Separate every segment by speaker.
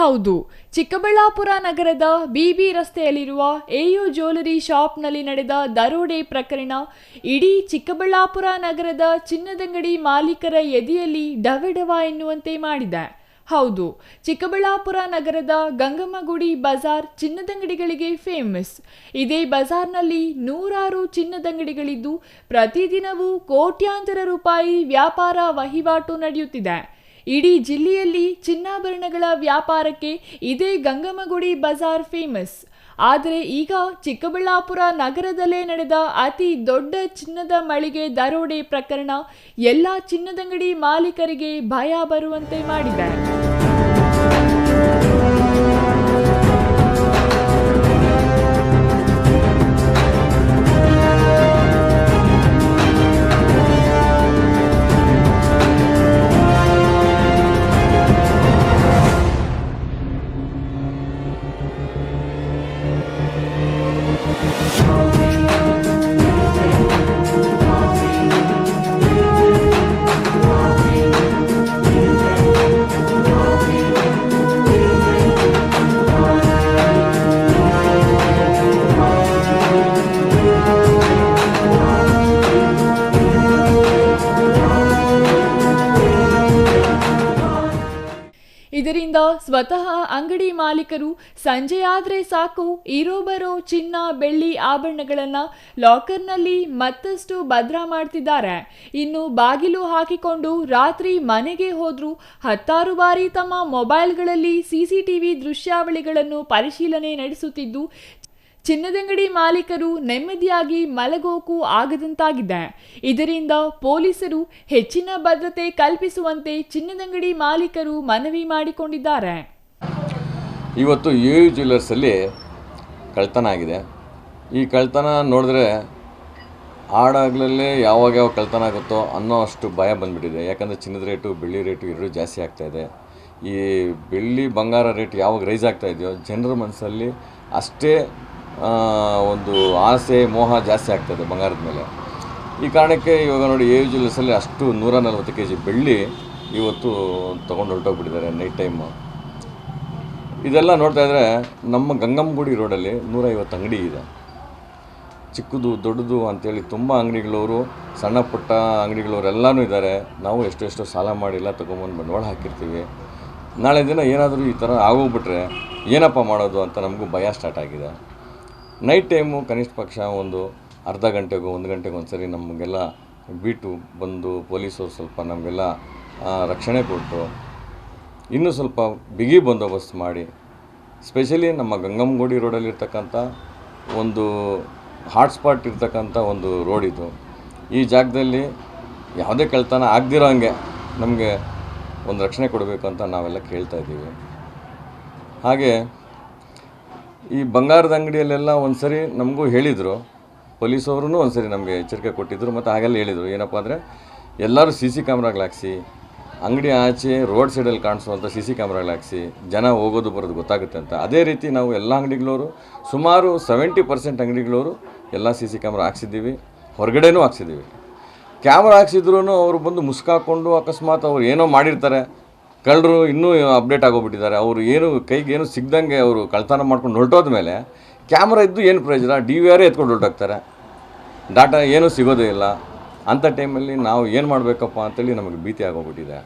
Speaker 1: ಹೌದು. ಚಿಕ್ಕಬಳ್ಳಾಪುರ ನಗರದ ಬಿಬಿ ರಸ್ತೆಯಲ್ಲಿರುವ ಎಯು ಜ್ಯುವೆಲರಿ ಶಾಪ್ನಲ್ಲಿ ನಡೆದ ದರೋಡೆ ಪ್ರಕರಣ, ಇಡೀ ಚಿಕ್ಕಬಳ್ಳಾಪುರ ನಗರದ ಚಿನ್ನದಂಗಡಿ ಮಾಲೀಕರ ಎದೆಯಲ್ಲಿ ಡವೆಡವ ಎನ್ನುವಂತೆ ಮಾಡಿದೆ. ಹೌದು, ಚಿಕ್ಕಬಳ್ಳಾಪುರ ನಗರದ ಗಂಗಮ್ಮಗುಡಿ ಬಜಾರ್ ಚಿನ್ನದಂಗಡಿಗಳಿಗೆ ಫೇಮಸ್. ಇದೇ ಬಜಾರ್ನಲ್ಲಿ ನೂರಾರು ಚಿನ್ನದಂಗಡಿಗಳಿದ್ದು, ಪ್ರತಿದಿನವೂ ಕೋಟ್ಯಾಂತರ ರೂಪಾಯಿ ವ್ಯಾಪಾರ ವಹಿವಾಟು ನಡೆಯುತ್ತಿದೆ. ಇಡೀ ಜಿಲ್ಲೆಯಲ್ಲಿ ಚಿನ್ನಾಭರಣಗಳ ವ್ಯಾಪಾರಕ್ಕೆ ಇದೇ ಗಂಗಮ್ಮಗುಡಿ ಬಜಾರ್ ಫೇಮಸ್. ಆದರೆ ಈಗ ಚಿಕ್ಕಬಳ್ಳಾಪುರ ನಗರದಲ್ಲೇ ನಡೆದ ಅತಿ ದೊಡ್ಡ ಚಿನ್ನದ ಮಳಿಗೆ ದರೋಡೆ ಪ್ರಕರಣ ಎಲ್ಲ ಚಿನ್ನದಂಗಡಿ ಮಾಲೀಕರಿಗೆ ಭಯ ಬರುವಂತೆ ಮಾಡಿದೆ Thank you. ಇದರಿಂದ ಸ್ವತಃ ಅಂಗಡಿ ಮಾಲೀಕರು ಸಂಜೆಯಾದ್ರೆ ಸಾಕು ಇರೋ ಬರೋ ಚಿನ್ನ, ಬೆಳ್ಳಿ ಆಭರಣಗಳನ್ನ ಲಾಕರ್ನಲ್ಲಿ ಮತ್ತಷ್ಟು ಭದ್ರ ಮಾಡ್ತಿದ್ದಾರೆ. ಇನ್ನು ಬಾಗಿಲು ಹಾಕಿಕೊಂಡು ರಾತ್ರಿ ಮನೆಗೆ ಹೋದ್ರೂ ಹತ್ತಾರು ಬಾರಿ ತಮ್ಮ ಮೊಬೈಲ್ಗಳಲ್ಲಿ ಸಿಸಿಟಿವಿ ದೃಶ್ಯಾವಳಿಗಳನ್ನು ಪರಿಶೀಲನೆ ನಡೆಸುತ್ತಿದ್ದು ಚಿನ್ನದಂಗಡಿ ಮಾಲೀಕರು ನೆಮ್ಮದಿಯಾಗಿ ಮಲಗೋಕು ಆಗದಂತಾಗಿದೆ. ಇದರಿಂದ ಪೊಲೀಸರು ಹೆಚ್ಚಿನ ಭದ್ರತೆ ಕಲ್ಪಿಸುವಂತೆ ಚಿನ್ನದಂಗಡಿ ಮಾಲೀಕರು ಮನವಿ ಮಾಡಿಕೊಂಡಿದ್ದಾರೆ.
Speaker 2: ಇವತ್ತು ಯು ಯು ಜ್ಯುವೆಲರ್ಸಲ್ಲಿ ಕಳ್ತನ ಆಗಿದೆ. ಈ ಕಳ್ತನ ನೋಡಿದ್ರೆ ಆಡಾಗ್ಲಲ್ಲೇ ಯಾವಾಗ ಯಾವಾಗ ಕಳ್ತನ ಆಗುತ್ತೋ ಅನ್ನೋ ಅಷ್ಟು ಭಯ ಬಂದುಬಿಟ್ಟಿದೆ. ಯಾಕಂದರೆ ಚಿನ್ನದ ರೇಟು, ಬೆಳ್ಳಿ ರೇಟು ಎರಡೂ ಜಾಸ್ತಿ ಆಗ್ತಾಯಿದೆ ಈ ಬೆಳ್ಳಿ ಬಂಗಾರ ರೇಟ್ ಯಾವಾಗ ರೈಸ್ ಆಗ್ತಾ ಇದೆಯೋ ಜನರ ಮನಸ್ಸಲ್ಲಿ ಅಷ್ಟೇ ಒಂದು ಆಸೆ, ಮೋಹ ಜಾಸ್ತಿ ಆಗ್ತದೆ ಬಂಗಾರದ ಮೇಲೆ. ಈ ಕಾರಣಕ್ಕೆ ಇವಾಗ ನೋಡಿ ಎ ಜ್ಯುವೆಲರ್ಸಲ್ಲಿ ಅಷ್ಟು ನೂರ ನಲ್ವತ್ತು ಕೆ ಜಿ ಬೆಳ್ಳಿ ಇವತ್ತು ತೊಗೊಂಡು ಹೊರಟೋಗ್ಬಿಟ್ಟಿದ್ದಾರೆ ನೈಟ್ ಟೈಮು ಇದೆಲ್ಲ ನೋಡ್ತಾ ಇದ್ದರೆ ನಮ್ಮ ಗಂಗಮ್ಮಗುಡಿ ರೋಡಲ್ಲಿ ನೂರೈವತ್ತು ಅಂಗಡಿ ಇದೆ. ಚಿಕ್ಕದು, ದೊಡ್ಡದು ಅಂತೇಳಿ ತುಂಬ ಅಂಗಡಿಗಳವರು, ಸಣ್ಣ ಪುಟ್ಟ ಅಂಗಡಿಗಳವರೆಲ್ಲನೂ ಇದ್ದಾರೆ. ನಾವು ಎಷ್ಟೆಷ್ಟೋ ಸಾಲ ಮಾಡಿಲ್ಲ ತೊಗೊಂಬಂದು ಬಂಡವಾಳ ಹಾಕಿರ್ತೀವಿ. ನಾಳೆ ದಿನ ಏನಾದರೂ ಈ ಥರ ಆಗೋಗ್ಬಿಟ್ರೆ ಏನಪ್ಪ ಮಾಡೋದು ಅಂತ ನಮಗೂ ಭಯ ಸ್ಟಾರ್ಟ್ ಆಗಿದೆ. ನೈಟ್ ಟೈಮು ಕನಿಷ್ಠ ಪಕ್ಷ ಒಂದು ಅರ್ಧ ಗಂಟೆಗೂ, ಒಂದು ಗಂಟೆಗೂ ಒಂದು ಸರಿ ನಮಗೆಲ್ಲ ಬಿಟ್ಟು ಬಂದು ಪೊಲೀಸರು ಸ್ವಲ್ಪ ನಮಗೆಲ್ಲ ರಕ್ಷಣೆ ಕೊಟ್ಟು ಇನ್ನೂ ಸ್ವಲ್ಪ ಬಿಗಿ ಬಂದೋಬಸ್ತ್ ಮಾಡಿ ಸ್ಪೆಷಲಿ ನಮ್ಮ ಗಂಗಮ್ಮಗೋಡಿ ರೋಡಲ್ಲಿರ್ತಕ್ಕಂಥ ಒಂದು ಹಾಟ್ಸ್ಪಾಟ್ ಇರ್ತಕ್ಕಂಥ ಒಂದು ರೋಡ್ ಇದು. ಈ ಜಾಗದಲ್ಲಿ ಯಾವುದೇ ಕಳ್ತನ ಆಗದಿರೋ ಹಂಗೆ ನಮಗೆ ಒಂದು ರಕ್ಷಣೆ ಕೊಡಬೇಕು ಅಂತ ನಾವೆಲ್ಲ ಕೇಳ್ತಾ ಇದ್ದೀವಿ. ಹಾಗೆ ಈ ಬಂಗಾರದ ಅಂಗಡಿಯಲ್ಲೆಲ್ಲ ಒಂದು ಸರಿ ನಮಗೂ ಹೇಳಿದರು ಪೊಲೀಸವ್ರೂ ಒಂದು ಸರಿ ನಮಗೆ ಎಚ್ಚರಿಕೆ ಕೊಟ್ಟಿದ್ದರು ಮತ್ತು ಹಾಗೆಲ್ಲ ಹೇಳಿದರು. ಏನಪ್ಪ ಅಂದರೆ ಎಲ್ಲರೂ ಸಿ ಸಿ ಕ್ಯಾಮ್ರಾಗಳು ಅಂಗಡಿ ಆಚೆ ರೋಡ್ ಸೈಡಲ್ಲಿ ಕಾಣಿಸುವಂಥ ಸಿ ಸಿ ಕ್ಯಾಮ್ರಾಗಳು ಹಾಕ್ಸಿ, ಜನ ಹೋಗೋದು ಬರೋದು ಗೊತ್ತಾಗುತ್ತೆ ಅಂತ. ಅದೇ ರೀತಿ ನಾವು ಎಲ್ಲ ಅಂಗಡಿಗಳವರು, ಸುಮಾರು ಸೆವೆಂಟಿ ಪರ್ಸೆಂಟ್ ಅಂಗಡಿಗಳವರು ಎಲ್ಲ ಸಿ ಸಿ ಕ್ಯಾಮ್ರಾ ಹಾಕ್ಸಿದ್ದೀವಿ, ಹೊರಗಡೆನೂ ಹಾಕ್ಸಿದ್ದೀವಿ. ಕ್ಯಾಮ್ರಾ ಹಾಕ್ಸಿದ್ರೂ ಅವರು ಬಂದು ಮುಸ್ಕಾಕೊಂಡು ಅಕಸ್ಮಾತ್ ಅವ್ರು ಏನೋ ಮಾಡಿರ್ತಾರೆ ಕಳ್ಳರು ಇನ್ನೂ ಅಪ್ಡೇಟ್ ಆಗೋಗ್ಬಿಟ್ಟಿದ್ದಾರೆ. ಅವರು ಏನು ಕೈಗೆ ಏನು ಸಿಗ್ದಂಗೆ ಅವರು ಕಳ್ತನ ಮಾಡ್ಕೊಂಡು ಹೊರಟೋದ ಮೇಲೆ ಕ್ಯಾಮ್ರಾ ಇದ್ದು ಏನು ಪ್ರಯೋಜನ? ಡಿ ವಿ ಆರೇ ಎತ್ಕೊಂಡು ಹೊರಟೋಗ್ತಾರೆ. ಡಾಟಾ ಏನೂ ಸಿಗೋದೇ ಇಲ್ಲ. ಅಂಥ ಟೈಮಲ್ಲಿ ನಾವು ಏನು ಮಾಡಬೇಕಪ್ಪ ಅಂತೇಳಿ ನಮಗೆ ಭೀತಿ ಆಗೋಗ್ಬಿಟ್ಟಿದೆ.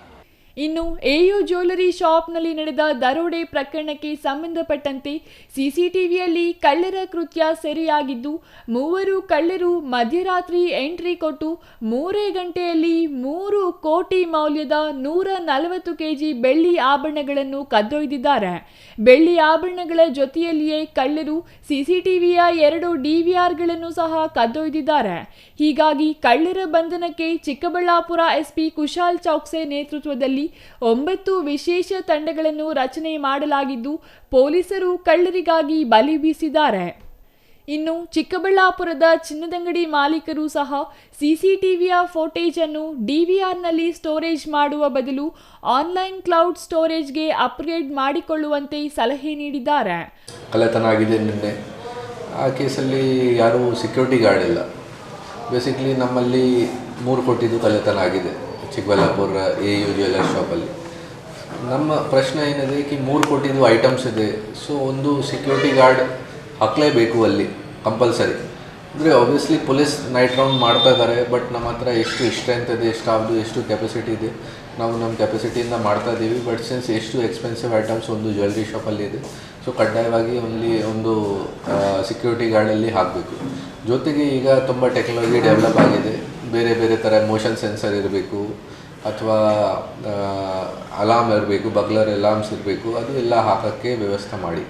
Speaker 1: ಇನ್ನು ಎಯು ಜ್ಯುವೆಲರಿ ಶಾಪ್ನಲ್ಲಿ ನಡೆದ ದರೋಡೆ ಪ್ರಕರಣಕ್ಕೆ ಸಂಬಂಧಪಟ್ಟಂತೆ ಸಿಸಿಟಿವಿಯಲ್ಲಿ ಕಳ್ಳರ ಕೃತ್ಯ ಸೆರೆಯಾಗಿದ್ದು, ಮೂವರು ಕಳ್ಳರು ಮಧ್ಯರಾತ್ರಿ ಎಂಟ್ರಿ ಕೊಟ್ಟು ಮೂರೇ ಗಂಟೆಯಲ್ಲಿ ಮೂರು ಕೋಟಿ ಮೌಲ್ಯದ ನೂರ ನಲವತ್ತು ಕೆಜಿ ಬೆಳ್ಳಿ ಆಭರಣಗಳನ್ನು ಕದ್ದೊಯ್ದಿದ್ದಾರೆ. ಬೆಳ್ಳಿ ಆಭರಣಗಳ ಜೊತೆಯಲ್ಲಿಯೇ ಕಳ್ಳರು ಸಿಸಿಟಿವಿಯ ಎರಡು ಡಿವಿಆರ್ಗಳನ್ನು ಸಹ ಕದ್ದೊಯ್ದಿದ್ದಾರೆ. ಹೀಗಾಗಿ ಕಳ್ಳರ ಬಂಧನಕ್ಕೆ ಚಿಕ್ಕಬಳ್ಳಾಪುರ ಎಸ್ಪಿ ಕುಶಾಲ್ ಚೌಕ್ಸೆ ನೇತೃತ್ವದಲ್ಲಿ ಒಂಬತ್ತು ವಿಶೇಷ ತಂಡಗಳನ್ನು ರಚನೆ ಮಾಡಲಾಗಿದ್ದು ಪೊಲೀಸರು ಕಳ್ಳರಿಗಾಗಿ ಬಲಿ ಬೀಸಿದ್ದಾರೆ. ಇನ್ನು ಚಿಕ್ಕಬಳ್ಳಾಪುರದ ಚಿನ್ನದಂಗಡಿ ಮಾಲೀಕರು ಸಹ ಸಿಸಿಟಿವಿಯ ಫೋಟೇಜ್ ಅನ್ನು ಡಿವಿಆರ್ನಲ್ಲಿ ಸ್ಟೋರೇಜ್ ಮಾಡುವ ಬದಲು ಆನ್ಲೈನ್ ಕ್ಲೌಡ್ ಸ್ಟೋರೇಜ್ಗೆ ಅಪ್ಗ್ರೇಡ್ ಮಾಡಿಕೊಳ್ಳುವಂತೆ ಸಲಹೆ ನೀಡಿದ್ದಾರೆ.
Speaker 3: ಕಳ್ಳತನ ಆಗಿದೆ ನಿನ್ನೆ. ಆ ಕೇಸಲ್ಲಿ ಯಾರೂ ಸೆಕ್ಯೂರಿಟಿ ಗಾರ್ಡ್ ಇಲ್ಲ. ಬೇಸಿಕ್ಲಿ ನಮ್ಮಲ್ಲಿ ಮೂರು ಕೋಟಿದು ಕಳ್ಳತನ ಆಗಿದೆ. ಚಿಕ್ಕಬಳ್ಳಾಪುರ ಎ ಯು ಜ್ಯುವೆಲ್ಲರ್ ಶಾಪಲ್ಲಿ ನಮ್ಮ ಪ್ರಶ್ನೆ ಏನಿದೆ ಕಿ ಮೂರು ಕೋಟಿದು ಐಟಮ್ಸ್ ಇದೆ. ಸೊ ಒಂದು ಸೆಕ್ಯೂರಿಟಿ ಗಾರ್ಡ್ ಹಾಕಲೇಬೇಕು ಅಲ್ಲಿ ಕಂಪಲ್ಸರಿ ಅಂದರೆ ಆಬ್ವಿಯಸ್ಲಿ ಪೊಲೀಸ್ ನೈಟ್ ರೌಂಡ್ ಮಾಡ್ತಾ ಇದ್ದಾರೆ ಬಟ್ ನಮ್ಮ ಹತ್ರ ಎಷ್ಟು ಸ್ಟ್ರೆಂತ್ ಇದೆ ಸ್ಟಾಫ್ದು ಎಷ್ಟು ಕೆಪಾಸಿಟಿ ಇದೆ. ನಾವು ನಮ್ಮ ಕೆಪಾಸಿಟಿಯಿಂದ ಮಾಡ್ತಾ ಇದ್ದೀವಿ ಬಟ್ ಸಿನ್ಸ್ ಎಷ್ಟು ಎಕ್ಸ್ಪೆನ್ಸಿವ್ ಐಟಮ್ಸ್ ಒಂದು ಜ್ಯುವೆಲ್ರಿ ಶಾಪಲ್ಲಿ ಇದೆ ಸೊ ಕಡ್ಡಾಯವಾಗಿ ಓನ್ಲಿ ಒಂದು ಸೆಕ್ಯೂರಿಟಿ ಗಾರ್ಡಲ್ಲಿ ಹಾಕಬೇಕು. ಜೊತೆಗೆ ಈಗ ತುಂಬ ಟೆಕ್ನಾಲಜಿ ಡೆವಲಪ್ ಆಗಿದೆ. ಬೇರೆ ಬೇರೆ ಥರ ಮೋಷನ್ ಸೆನ್ಸರ್ ಇರಬೇಕು ಅಥವಾ ಅಲಾರ್ಮ್ ಇರಬೇಕು, ಬಗ್ಲರ್ ಅಲಾರ್ಮ್ಸ್ ಇರಬೇಕು, ಅದು ಎಲ್ಲ ಹಾಕೋಕ್ಕೆ ವ್ಯವಸ್ಥೆ ಮಾಡಿ.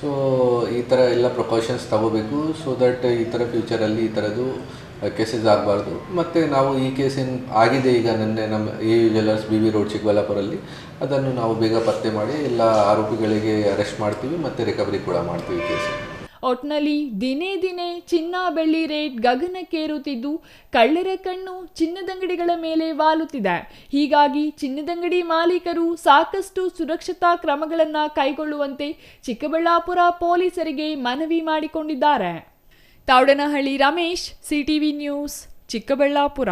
Speaker 3: ಸೊ ಈ ಥರ ಎಲ್ಲ ಪ್ರಿಕಾಷನ್ಸ್ ತಗೋಬೇಕು ಸೊ ದಟ್ ಈ ಥರ ಫ್ಯೂಚರಲ್ಲಿ ಈ ಥರದ್ದು ಕೇಸಸ್ ಆಗಬಾರ್ದು. ಮತ್ತು ನಾವು ಈ ಕೇಸಿನ ಆಗಿದೆ ಈಗ ನಿನ್ನೆ ನಮ್ಮ A U jewellers B V road ಚಿಕ್ಕಬಳ್ಳಾಪುರಲ್ಲಿ. ಅದನ್ನು ನಾವು ಬೇಗ ಪತ್ತೆ ಮಾಡಿ ಎಲ್ಲ ಆರೋಪಿಗಳಿಗೆ ಅರೆಸ್ಟ್ ಮಾಡ್ತೀವಿ, ಮತ್ತು ರಿಕವರಿ ಕೂಡ ಮಾಡ್ತೀವಿ ಕೇಸ್
Speaker 1: ಒಟ್ನಲ್ಲಿ ದಿನೇ ದಿನೇ ಚಿನ್ನ ಬೆಳ್ಳಿ ರೇಟ್ ಗಗನಕ್ಕೇರುತ್ತಿದ್ದು ಕಳ್ಳರ ಕಣ್ಣು ಚಿನ್ನದಂಗಡಿಗಳ ಮೇಲೆ ವಾಲುತ್ತಿದೆ. ಹೀಗಾಗಿ ಚಿನ್ನದಂಗಡಿ ಮಾಲೀಕರು ಸಾಕಷ್ಟು ಸುರಕ್ಷತಾ ಕ್ರಮಗಳನ್ನು ಕೈಗೊಳ್ಳುವಂತೆ ಚಿಕ್ಕಬಳ್ಳಾಪುರ ಪೊಲೀಸರಿಗೆ ಮನವಿ ಮಾಡಿಕೊಂಡಿದ್ದಾರೆ. Tavadanahalli Ramesh, CTV news, Chikkaballapur.